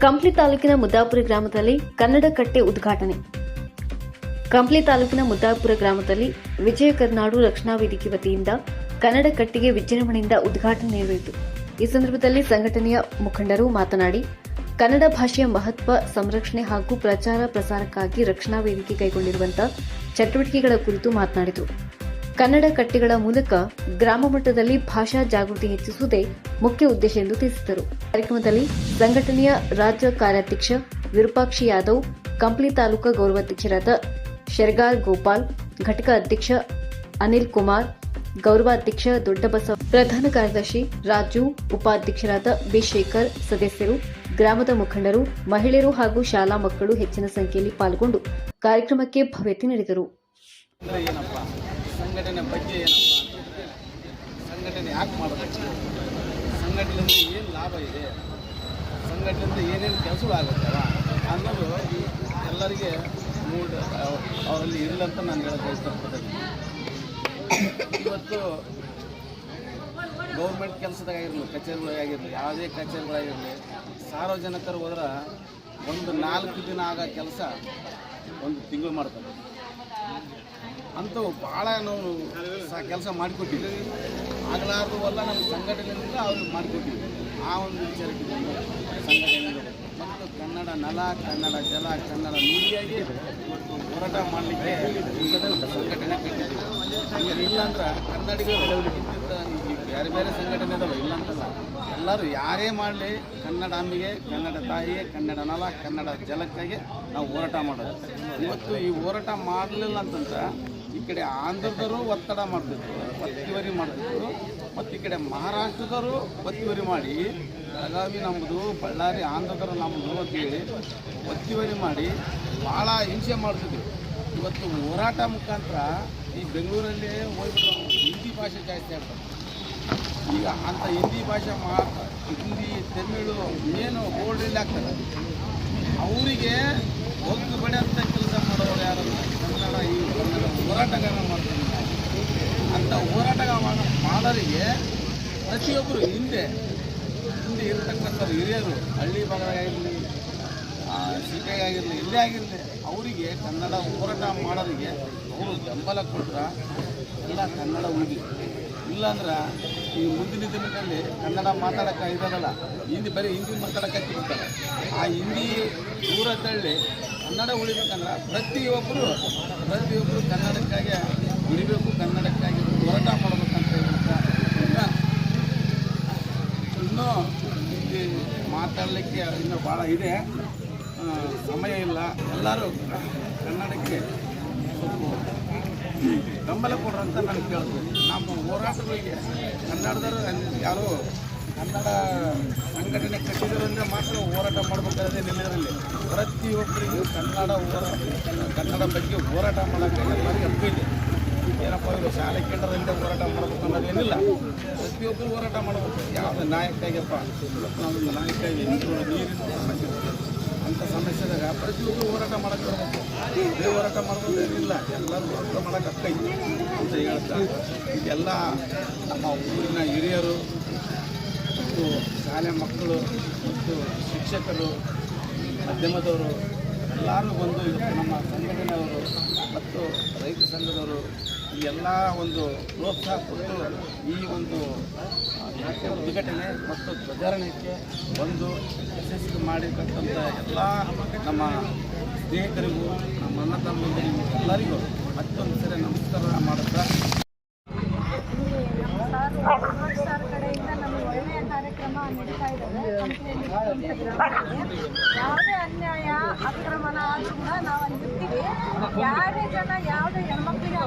ಕಂಪ್ಲಿ ತಾಲೂಕಿನ ಮುದ್ದಾಪುರ ಗ್ರಾಮದಲ್ಲಿ ಕನ್ನಡ ಕಟ್ಟೆ ಉದ್ಘಾಟನೆ. ಕಂಪ್ಲಿ ತಾಲೂಕಿನ ಮುದ್ದಾಪುರ ಗ್ರಾಮದಲ್ಲಿ ವಿಜಯ ಕರ್ನಾಡು ರಕ್ಷಣಾ ವೇದಿಕೆ ವತಿಯಿಂದ ಕನ್ನಡ ಕಟ್ಟಿಗೆ ವಿಜೃಂಭಣೆಯಿಂದ ಉದ್ಘಾಟನೆ ನೆರವೇರಿತು. ಈ ಸಂದರ್ಭದಲ್ಲಿ ಸಂಘಟನೆಯ ಮುಖಂಡರು ಮಾತನಾಡಿ, ಕನ್ನಡ ಭಾಷೆಯ ಮಹತ್ವ, ಸಂರಕ್ಷಣೆ ಹಾಗೂ ಪ್ರಚಾರ ಪ್ರಸಾರಕ್ಕಾಗಿ ರಕ್ಷಣಾ ವೇದಿಕೆ ಕೈಗೊಂಡಿರುವಂತಹ ಚಟುವಟಿಕೆಗಳ ಕುರಿತು ಮಾತನಾಡಿದರು ಕನ್ನಡ ಕಟ್ಟೆಗಳ ಮೂಲಕ ಗ್ರಾಮ ಮಟ್ಟದಲ್ಲಿ ಭಾಷಾ ಜಾಗೃತಿ ಹೆಚ್ಚಿಸುವುದೇ ಮುಖ್ಯ ಉದ್ದೇಶ ಎಂದು ತಿಳಿಸಿದರು. ಕಾರ್ಯಕ್ರಮದಲ್ಲಿ ಸಂಘಟನೆಯ ರಾಜ್ಯ ಕಾರ್ಯಾಧ್ಯಕ್ಷ ವಿರೂಪಾಕ್ಷಿ ಯಾದವ್, ಕಂಪ್ಲಿ ತಾಲೂಕಾ ಗೌರವಾಧ್ಯಕ್ಷರಾದ ಶೆರ್ಗಾರ್ ಗೋಪಾಲ್, ಘಟಕ ಅಧ್ಯಕ್ಷ ಅನಿಲ್ ಕುಮಾರ್, ಗೌರವಾಧ್ಯಕ್ಷ ದೊಡ್ಡಬಸವ, ಪ್ರಧಾನ ಕಾರ್ಯದರ್ಶಿ ರಾಜು, ಉಪಾಧ್ಯಕ್ಷರಾದ ಬಿ ಶೇಖರ್ ಸದಸ್ಯರು, ಗ್ರಾಮದ ಮುಖಂಡರು, ಮಹಿಳೆಯರು ಹಾಗೂ ಶಾಲಾ ಮಕ್ಕಳು ಹೆಚ್ಚಿನ ಸಂಖ್ಯೆಯಲ್ಲಿ ಪಾಲ್ಗೊಂಡು ಕಾರ್ಯಕ್ರಮಕ್ಕೆ ಭವ್ಯತೆ ನೀಡಿದರು. ಸಂಘಟನೆ ಬಗ್ಗೆ ಏನಪ್ಪ ಸಂಘಟನೆ ಯಾಕೆ ಮಾಡಬೇಕು? ಸಂಘಟನೆಯಿಂದ ಏನು ಲಾಭ ಇದೆ? ಸಂಘಟನೆಯಿಂದ ಏನೇನು ಕೆಲಸಗಳಾಗುತ್ತಲ್ಲ ಅನ್ನೋದು ಎಲ್ಲರಿಗೆ ಮೂಡ್ ಅವರಲ್ಲಿ ಅಂತ ನಾನು ಹೇಳಕ್ಕೆ ಇಷ್ಟಪಡ್ತೀನಿ ಇವತ್ತು ಗೌರ್ಮೆಂಟ್ ಕೆಲಸದಾಗಿರಲಿ ಕಚೇರಿಗಳಾಗಿರಲಿ ಯಾವುದೇ ಕಚೇರಿಗಳಾಗಿರಲಿ ಸಾರ್ವಜನಿಕರು ಹೋದ್ರೆ ಒಂದು ನಾಲ್ಕು ದಿನ ಆಗೋ ಕೆಲಸ ಒಂದು ತಿಂಗಳು ಮಾಡ್ತಾರೆ ಅಂತೂ ಭಾಳ ನಾವು ಕೆಲಸ ಮಾಡಿಕೊಟ್ಟಿದ್ದೀವಿ. ಆಗಲಾರ್ದು ಎಲ್ಲ ನಮ್ಮ ಸಂಘಟನೆಯಿಂದ ಅವ್ರಿಗೆ ಮಾಡಿಕೊಟ್ಟಿದ್ವಿ ಆ ಒಂದು ವಿಚಾರಕ್ಕೆ ಸಂಘಟನೆಗಳು ಮತ್ತು ಕನ್ನಡ ನಲ, ಕನ್ನಡ ಜಲ, ಕನ್ನಡ ನುಡಿಯಾಗಿ ಮತ್ತು ಹೋರಾಟ ಮಾಡಲಿಕ್ಕೆ ಸಂಘಟನೆ ಕಟ್ಟಿದ್ದೀವಿ ಇಲ್ಲಾಂದ್ರೆ ಕನ್ನಡಿಗರು ಈ ಬೇರೆ ಬೇರೆ ಸಂಘಟನೆ ಇಲ್ಲ ಅಂತಲ್ಲ. ಎಲ್ಲರೂ ಯಾರೇ ಮಾಡಲಿ ಕನ್ನಡಾಂಬಿಗೆ ಕನ್ನಡ ತಾಯಿಗೆ, ಕನ್ನಡ ನಲ, ಕನ್ನಡ ಜಲಕ್ಕಾಗಿ ನಾವು ಹೋರಾಟ ಮಾಡೋದು. ಇವತ್ತು ಈ ಹೋರಾಟ ಮಾಡಲಿಲ್ಲ ಅಂತಂದ್ರೆ ಈ ಕಡೆ ಆಂಧ್ರದವರು ಒತ್ತಡ ಮಾಡಿದ್ರು ಒತ್ತಿವರಿ ಮಾಡಿದ್ರು ಮತ್ತು ಈ ಕಡೆ ಮಹಾರಾಷ್ಟ್ರದವರು ಒತ್ತಿವರಿ ಮಾಡಿ, ಬೆಳಗಾವಿ ನಮ್ಮದು ಬಳ್ಳಾರಿ ಆಂಧ್ರದವರು ನಮ್ಮದು ಅಂತೇಳಿ ಒತ್ತಿವರಿ ಮಾಡಿ ಭಾಳ ಹಿಂಸೆ ಮಾಡ್ತಿದ್ರು. ಇವತ್ತು ಹೋರಾಟ ಮುಖಾಂತರ ಈ ಬೆಂಗಳೂರಲ್ಲಿ ಹೋಗ್ಬಿಟ್ಟು ಹಿಂದಿ ಭಾಷೆ ಜಾಸ್ತಿ ಆಗ್ತದೆ ಈಗ ಅಂಥ ಹಿಂದಿ ಭಾಷೆ ಮಾ ಹಿಂದಿ, ತಮಿಳು, ಏನು ಬೋರ್ಡಲ್ಲಿ ಆಗ್ತದೆ. ಅವರಿಗೆ ಒಂದು ಬಡೆ ಅಂತ ಕೆಲಸ ಮಾಡೋರು ಯಾರು ಕನ್ನಡ ಈ ಕನ್ನಡ ಹೋರಾಟಗಾರ ಮಾಡ್ತಾರೆ. ಅಂಥ ಹೋರಾಟಗಾರ ಮಾಡೋ- ಮಾಡೋರಿಗೆ ಪ್ರತಿಯೊಬ್ಬರು ಹಿಂದೆ ಹಿಂದೆ ಇರತಕ್ಕಂಥ ಹಿರಿಯರು, ಹಳ್ಳಿ ಭಾಗದಾಗಿರಲಿ ಸಿಟಿಯಾಗಿರಲಿ ಇಲ್ಲೇ ಆಗಿರಲಿ, ಅವರಿಗೆ ಕನ್ನಡ ಹೋರಾಟ ಮಾಡೋರಿಗೆ ಅವರು ಬೆಂಬಲ ಕೊಟ್ರೆ ಎಲ್ಲ ಕನ್ನಡ ಉಳಿದು ಇಲ್ಲಾಂದ್ರೆ ಈ ಮುಂದಿನ ದಿನದಲ್ಲಿ ಕನ್ನಡ ಮಾತಾಡೋಕೆ ಇರೋದಲ್ಲ ಹಿಂದಿ, ಬರೀ ಹಿಂದಿ ಮಾತಾಡೋಕೆ ಆ ಹಿಂದಿ ದೂರ ತಳ್ಳಿ ಕನ್ನಡ ಉಳಿಬೇಕಂದ್ರೆ ಪ್ರತಿಯೊಬ್ಬರು ಪ್ರತಿಯೊಬ್ಬರು ಕನ್ನಡಕ್ಕಾಗಿ ಉಳಿಬೇಕು, ಕನ್ನಡಕ್ಕಾಗಿ ಹೋರಾಟ ಮಾಡಬೇಕಂತ ಹೇಳ್ತಾ ಇನ್ನು ಇಲ್ಲಿ ಮಾತಾಡಲಿಕ್ಕೆ ಇನ್ನೂ ಭಾಳ ಇದೆ. ಸಮಯ ಇಲ್ಲ. ಎಲ್ಲರೂ ಕನ್ನಡಕ್ಕೆ ಬೆಂಬಲ ಕೊಡ್ರಂತ ನಾನು ಕೇಳ್ತೀನಿ. ನಮ್ಮ ಹೋರಾಟಗಳಿಗೆ ಕನ್ನಡದವರು ಯಾರು ಕನ್ನಡ ಸಂಘಟನೆ ಕಟ್ಟಿದರಿಂದ ಮಾತ್ರ ಹೋರಾಟ ಮಾಡಬೇಕಾದ್ರೆ ನಿಮ್ಮದರಲ್ಲಿ. ಪ್ರತಿಯೊಬ್ಬರಿಗೂ ಕನ್ನಡ ಹೋರಾಟ ಕನ್ನಡ ಬಗ್ಗೆ ಹೋರಾಟ ಮಾಡೋಕ್ಕೆ ಎಲ್ಲರಿಗೂ ಹಕ್ಕು ಇದೆ. ಏನಪ್ಪ ಇವರು ಶಾಲೆ ಕೇಂದ್ರದಿಂದ ಹೋರಾಟ ಮಾಡಬೇಕು ಅನ್ನೋದೇನಿಲ್ಲ ಪ್ರತಿಯೊಬ್ಬರು ಹೋರಾಟ ಮಾಡಬೇಕು. ಯಾವುದೇ ನಾಯಕ ಆಗ್ಯಪ್ಪ? ನಾವು ನಾವೊಂದು ನಾಯಕ ಇದೆ ನೀರು ನೀರಿನ ಇದೆ. ಅಂಥ ಸಮಸ್ಯೆದಾಗ ಪ್ರತಿಯೊಬ್ಬರು ಹೋರಾಟ ಮಾಡಕ್ಕೆ ಬರಬೇಕು. ಇದೇ ಹೋರಾಟ ಮಾಡೋದೇನಿಲ್ಲ ಎಲ್ಲರೂ ಹೋರಾಟ ಮಾಡೋಕೆ ಹಕ್ಕೈತಿ ಅಂತ ಹೇಳ್ತಾ ಇದೆಲ್ಲ ನಮ್ಮ ಊರಿನ ಹಿರಿಯರು ಮತ್ತು ಶಾಲೆ ಮಕ್ಕಳು ಮತ್ತು ಶಿಕ್ಷಕರು, ಮಾಧ್ಯಮದವರು, ಎಲ್ಲರೂ ಬಂದು ಇವತ್ತು ನಮ್ಮ ಸಂಘಟನೆಯವರು ಮತ್ತು ರೈತ ಸಂಘದವರು ಈ ಎಲ್ಲ ಒಂದು ಪ್ರೋತ್ಸಾಹ ಕೊಟ್ಟು ಈ ಒಂದು ವಿಘಟನೆ ಮತ್ತು ಧ್ವಜಾರಣಕ್ಕೆ ಬಂದು ಯಶಸ್ವಿ ಮಾಡಿರ್ತಕ್ಕಂಥ ಎಲ್ಲ ನಮ್ಮ ಸ್ನೇಹಿತರಿಗೂ, ನಮ್ಮ ಅಣ್ಣ ತಮ್ಮಂದಿರಿಗೂ ಎಲ್ಲರಿಗೂ ಮತ್ತೊಂದು ಸರಿ ನಮಸ್ಕಾರ ಮಾಡುತ್ತಾ ನಮ್ಮ ಸರ್ ಸರ್ ಕಡೆಯಿಂದ ನಮಗೆ ಒಳ್ಳೆಯ ಕಾರ್ಯಕ್ರಮ ನಡೀತಾ ಇದ್ದಾವೆ ಕಂಪ್ನಿಯಲ್ಲಿ ಯಾವುದೇ ಅನ್ಯಾಯ ಅಕ್ರಮಣ ಆದ್ರೂ ಕೂಡ ನಾವು ಅಲ್ಲಿ ಇರ್ತೀವಿ ಯಾರೇ ಜನ ಯಾವುದೇ ಹೆಣ್ಮಕ್ಳಿಗೆ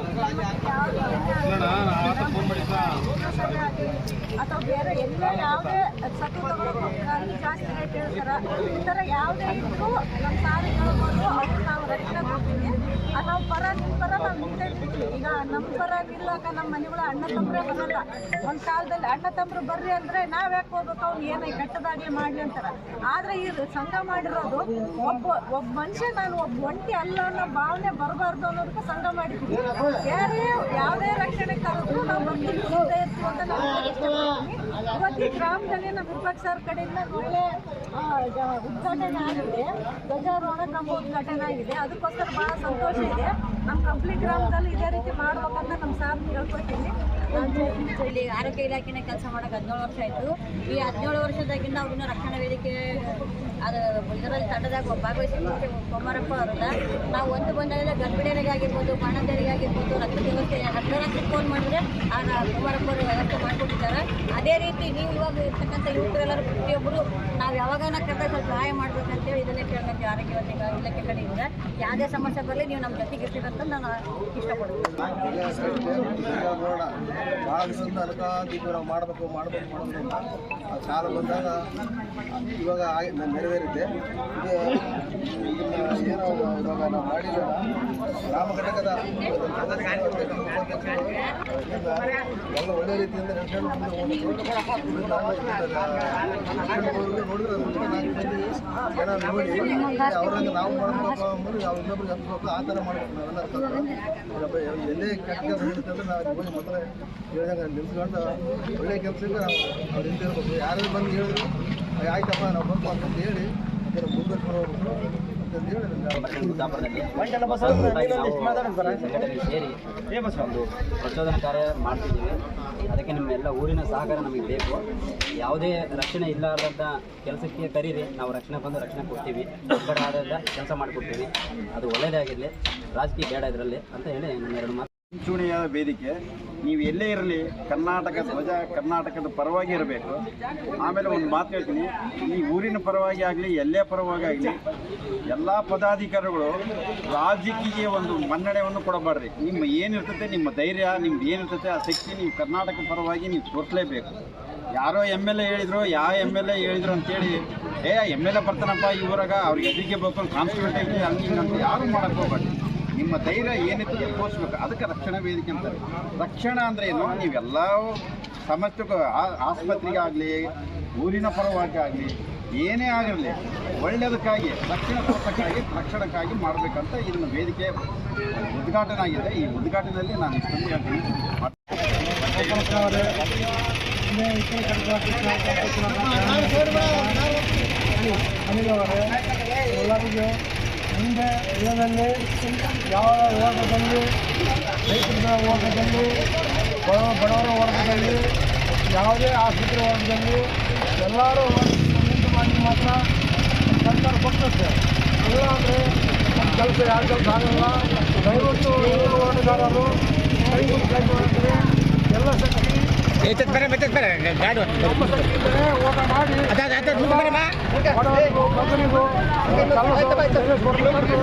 ಅಥವಾ ಬೇರೆ ಎಲ್ಲೇ ಯಾವುದೇ ಸತ್ತು ತಗೊಳಕ್ಕೆ ಜಾಸ್ತಿ ರೇಟ್ ಹೇಳ್ತಾರೆ. ಈ ಥರ ಯಾವುದೇ ಇದ್ರು ನಮ್ಮ ಸಾರಿ ಹೇಳ್ಬೋದು ಅವ್ರು ನಾವು ರಕ್ಷಣೆ ಕೊಡ್ತೀವಿ ಅಥವಾ ಪರ ನಿಮ್ಮ ಪರ ನಾವು ನಿಂತೇ ಇರ್ತೀವಿ ಈಗ ನಮ್ಮ ನಿಲ್ಲೋಕೆ ನಮ್ಮ ಮನೆಗಳ ಅಣ್ಣ ತಮ್ಮರೇ ಬರಲ್ಲ ಒಂದು ಕಾಲದಲ್ಲಿ ಅಣ್ಣ ತಮ್ಮರು ಬರ್ರಿ ಅಂದರೆ ನಾವು ಯಾಕೆ ಹೋಗ್ಬೇಕು? ಅವ್ನು ಏನೇ ಕೆಟ್ಟದಾಗಲಿ ಮಾಡಲಿ ಅಂತಾರೆ. ಆದರೆ ಈ ಸಂಘ ಮಾಡಿರೋದು ಒಬ್ಬ ಒಬ್ಬ ಮನುಷ್ಯ, ನಾನು ಒಬ್ಬ ಒಂಟಿ ಅಲ್ಲ ಅನ್ನೋ ಭಾವನೆ ಬರಬಾರ್ದು ಅನ್ನೋದಕ್ಕೆ ಸಂಘ ಮಾಡಿದ್ವಿ ಯಾರೇ ಯಾವುದೇ ರಕ್ಷಣೆ ಕರೆದ್ರು ನಾವು ಬರ್ತೀವಿ ಅಂತ ನಾವು ಇವತ್ತು ಈ ಗ್ರಾಮದಲ್ಲಿ ನಮ್ಮ ವಿಪಕ್ಷ ಸರ್ ಕಡೆಯಿಂದ ಒಳ್ಳೆ ಉದ್ಘಾಟನೆ ಆಗಿದೆ. ಧ್ವಜಾರೋಹಣ ನಮ್ಮ ಉದ್ಘಾಟನೆ ಆಗಿದೆ. ಅದಕ್ಕೋಸ್ಕರ ಬಹಳ ಸಂತೋಷ ಇದೆ. ನಮ್ಮ ಕಂಪ್ಲಿ ಗ್ರಾಮದಲ್ಲಿ ಇದೇ ರೀತಿ ಮಾಡ್ಬೇಕಂತ ನಮ್ಮ ಸಾರ್ ಹೇಳ್ಕೊತೀನಿ ಇಲ್ಲಿ ಆರೋಗ್ಯ ಇಲಾಖೆನ ಕೆಲಸ ಮಾಡೋಕೆ ಹದಿನೇಳು ವರ್ಷ ಆಯಿತು. ಈ ಹದಿನೇಳು ವರ್ಷದಾಗಿಂದ ಅವ್ರನ್ನ ರಕ್ಷಣಾ ವೇದಿಕೆ, ಅದು ಇದರಲ್ಲಿ ತಂಡದಾಗ ಭಾಗವಹಿಸಿ ಕೊಮ್ಮರಪ್ಪ ಅವ್ರನ್ನ. ನಾವು ಒಂದು ಬಂದಾಗ ಗರ್ಭಿಣಿಯರಿಗಾಗಿರ್ಬೋದು ಬಾಣಂತಿಯರಿಗಾಗಿರ್ಬೋದು ರಕ್ತ ವ್ಯವಸ್ಥೆ ಅರ್ಧರಾತ್ರಿ ಫೋನ್ ಮಾಡಿದ್ರೆ ಆ ಕುಮಾರಪ್ಪ ಅವರು ವ್ಯವಸ್ಥೆ ಮಾಡಿಕೊಟ್ಟಿದ್ದಾರೆ. ಅದೇ ರೀತಿ ನೀವು ಇವಾಗ ಇರ್ತಕ್ಕಂಥ ಯುವಕರೆಲ್ಲರೂ ಪ್ರತಿಯೊಬ್ಬರು ನಾವು ಯಾವಾಗನ ಕರೆದಾಗ ಸ್ವಲ್ಪ ಸಹಾಯ ಮಾಡ್ಬೇಕಂತೇಳಿ ಇದನ್ನೇ ಕೇಳ್ಕೊತೀವಿ ಆರೋಗ್ಯ ಇಲಾಖೆ ಕಡೆಯಿಂದ ಯಾವುದೇ ಸಮಸ್ಯೆ ಬರಲಿ, ನೀವು ನಮ್ಮ ಜೊತೆಗೆ ಇರ್ತೀರಂತ ನಾನು ಇಷ್ಟಪಡ್ತೀನಿ. ಭಾಳ ದಿವಸದಿಂದ ಅನ್ಕೊಂಡಿದ್ವಿ ನಾವು ಮಾಡಬೇಕು ಮಾಡಬೇಕು ಮಾಡೋದ್ರಿಂದ ಆ ಕಾಲ ಬಂದಾಗ ಇವಾಗ ಆಗಿ ನೆರವೇರಿದೆ. ಇದು ಇದನ್ನು ಏನೋ, ಇವಾಗ ನಾವು ಮಾಡಿಲ್ಲ. ಗ್ರಾಮ ಘಟಕದ ಎಲ್ಲ ಒಳ್ಳೆ ರೀತಿಯಿಂದ ನಡೆಸ್ಕೊಂಡು ನೋಡಿ ನಾವು ಮಾಡಬೇಕು ಅಂಬೋದು ನಾವು ಆ ಥರ ಮಾಡಬೇಕು ನಾವೆಲ್ಲ ಎಲ್ಲೇ ನಾವು ಮಾತ್ರ ಹೇಳಿದಾಗ ನಿಲ್ಸ್ಕೊಂಡು ಒಳ್ಳೆ ಕೆಲಸಕ್ಕೆ ನಾವು ಅವ್ರು ನಿಂತಿರ್ಬೇಕು ಯಾರು ಬಂದು ಹೇಳಿದ್ರು "ಏ, ಆಯ್ತಪ್ಪ ನಾವು ಬಂದು ಅಂತ ಹೇಳಿ ಅದನ್ನು ಮುಂದಕ್ಕೆ ಸೇರಿ ಒಂದು ಪ್ರಚೋದನ ಕಾರ್ಯ ಮಾಡ್ತಿದ್ದೀವಿ ಅದಕ್ಕೆ ನಿಮ್ಮೆಲ್ಲ ಊರಿನ ಸಹಕಾರ ನಮಗೆ ಬೇಕು ಯಾವುದೇ ರಕ್ಷಣೆ ಇಲ್ಲಾರ್ದಂಥ ಕೆಲಸಕ್ಕೆ ಕರೀರಿ ನಾವು ರಕ್ಷಣೆ ಬಂದು ರಕ್ಷಣೆ ಕೊಡ್ತೀವಿ ಆದ್ದರಿಂದ ಕೆಲಸ ಮಾಡಿಕೊಡ್ತೀವಿ ಅದು ಒಳ್ಳೆಯದೇ ಆಗಿರಲಿ, ರಾಜಕೀಯ ಬೇಡ ಇದರಲ್ಲಿ ಅಂತ ಹೇಳಿ ನಮ್ಮ ಎರಡು ಮಾತು. ಮುಂಚೂಣಿಯ ವೇದಿಕೆ. ನೀವು ಎಲ್ಲೇ ಇರಲಿ, ಕರ್ನಾಟಕ ಧ್ವಜ, ಕರ್ನಾಟಕದ ಪರವಾಗಿ ಇರಬೇಕು. ಆಮೇಲೆ ಒಂದು ಮಾತು ಹೇಳ್ತೀನಿ. ಈ ಊರಿನ ಪರವಾಗಿ ಆಗಲಿ, ಎಲ್ಲೇ ಪರವಾಗಿ ಆಗಲಿ, ಎಲ್ಲ ಪದಾಧಿಕಾರಿಗಳು ರಾಜಕೀಯ ಒಂದು ಮನ್ನಣೆಯನ್ನು ಕೊಡಬಾರ್ದು. ನಿಮ್ಮ ಏನಿರ್ತದೆ, ನಿಮ್ಮ ಧೈರ್ಯ, ನಿಮ್ದು ಏನಿರ್ತದೆ, ಆ ಶಕ್ತಿ ನೀವು ಕರ್ನಾಟಕ ಪರವಾಗಿ ನೀವು ತೋರಿಸಲೇಬೇಕು. ಯಾರೋ ಎಂ ಎಲ್ ಎ ಹೇಳಿದ್ರು ಯಾವ ಎಂ ಎಲ್ ಎ ಹೇಳಿದ್ರು ಅಂತೇಳಿ, ಏ ಎಂ ಎಲ್ ಎ ಬರ್ತಾನಪ್ಪ ಈ ಊರಾಗ, ಅವ್ರಿಗೆ ಎದುರಿಗೆ ಬೇಕು ಕಾನ್ಸ್ಟಿಟ್ಯೂಟ್ ಐತಿ ಅಲ್ಲಿ ಹಿಂಗೆ ಅಂತ ಯಾರು ಮಾಡಕ್ಕೆ ನಿಮ್ಮ ಧೈರ್ಯ ಏನಿತ್ತು ತೋರಿಸ್ಬೇಕು. ಅದಕ್ಕೆ ರಕ್ಷಣಾ ವೇದಿಕೆ ಅಂತಾರೆ. ರಕ್ಷಣಾ ಅಂದರೆ ಏನು? ನೀವೆಲ್ಲ ಸಮಸ್ಯೆಗೂ ಆಸ್ಪತ್ರೆಗೆ ಆಗಲಿ ಊರಿನ ಪರವಾಗಿ ಆಗಲಿ, ಏನೇ ಆಗಿರಲಿ ಒಳ್ಳೆಯದಕ್ಕಾಗಿ ರಕ್ಷಣೆ ಕೊಡ್ತಕ್ಕಾಗಿ ರಕ್ಷಣಕ್ಕಾಗಿ ಮಾಡಬೇಕಂತ ಇದನ್ನು ವೇದಿಕೆ ಉದ್ಘಾಟನೆ ಆಗಿದೆ. ಈ ಉದ್ಘಾಟನೆಯಲ್ಲಿ ನಾನು ಇಷ್ಟೊಂದು ಹೇಳ್ತೀನಿ. ಎಲ್ಲರಿಗೂ ಮುಂದೆ ದಿನದಲ್ಲಿ ಯಾವ ಹೋರಾಟದಲ್ಲಿ ರೈತರ ಹೋರಾಟದಲ್ಲಿ ಬಡ ಬಡವರ ಹೋರಾಟದಲ್ಲಿ ಯಾವುದೇ ಆಸ್ಪತ್ರೆ ಹೋರಾಟದಲ್ಲಿ ಎಲ್ಲರೂ ನಿಂತು ಮಾಡಿ ಮಾತ್ರ ಸರ್ಕಾರ ಕೊಡ್ತದೆ ಇಲ್ಲ ಅಂದರೆ ನಮ್ಮ ಕೆಲಸ ಯಾರು ಕೆಲಸ ಆಗಲ್ಲ. ದಯವಿಟ್ಟು ಹೋರಾಟಗಾರರು ಕೈಗೊಂಡು ಕೈ ಎಲ್ಲ ಶಕ್ತಿ ನಮ್ಮ ಶಕ್ತಿ ಇದ್ದರೆ ಹೋರಾಟ ಮಾಡಿ ಬಡವರಿಗೂ ಬಗ್ಗರಿಗೂ ಕೆಲಸ ಕೊಡಬೇಕು